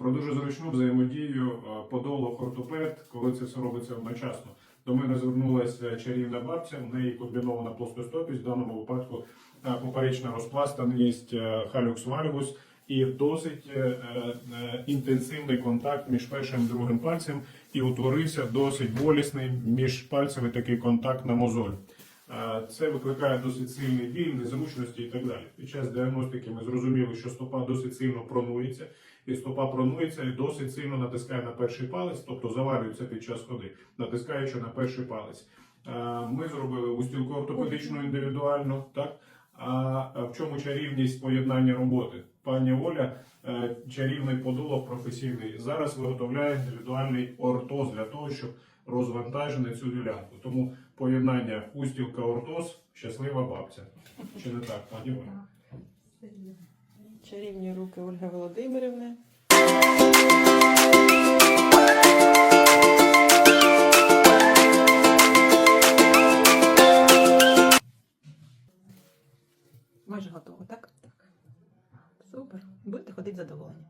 про дуже зручну взаємодію е, ортопед, коли це все робиться одночасно. До мене звернулася чарівна бабця, в неї комбінована плоскостопість, в даному випадку е, поперечна розпластаність е, халюкс вальгус і досить інтенсивний контакт між першим і другим пальцем, і утворився досить болісний між пальцями такий контакт на мозоль. Це викликає досить сильний біль, незручності і так далі. Під час діагностики ми зрозуміли, що стопа досить сильно пронується, і стопа пронується і досить сильно натискає на перший палець, тобто завалюється під час ходи, натискаючи на перший палець. Ми зробили устілку ортопедичну індивідуальну, так? А в чому чарівність поєднання роботи? Пані Оля, е, чарівний подолог професійний, зараз виготовляє індивідуальний ортоз для того, щоб розвантажити цю ділянку. Тому поєднання устілка ортоз щаслива бабця. Чи не так, пані Оля? Чарівні руки Ольги Володимирівни. Майже готово, так? Так. Супер. Будете ходити задоволені.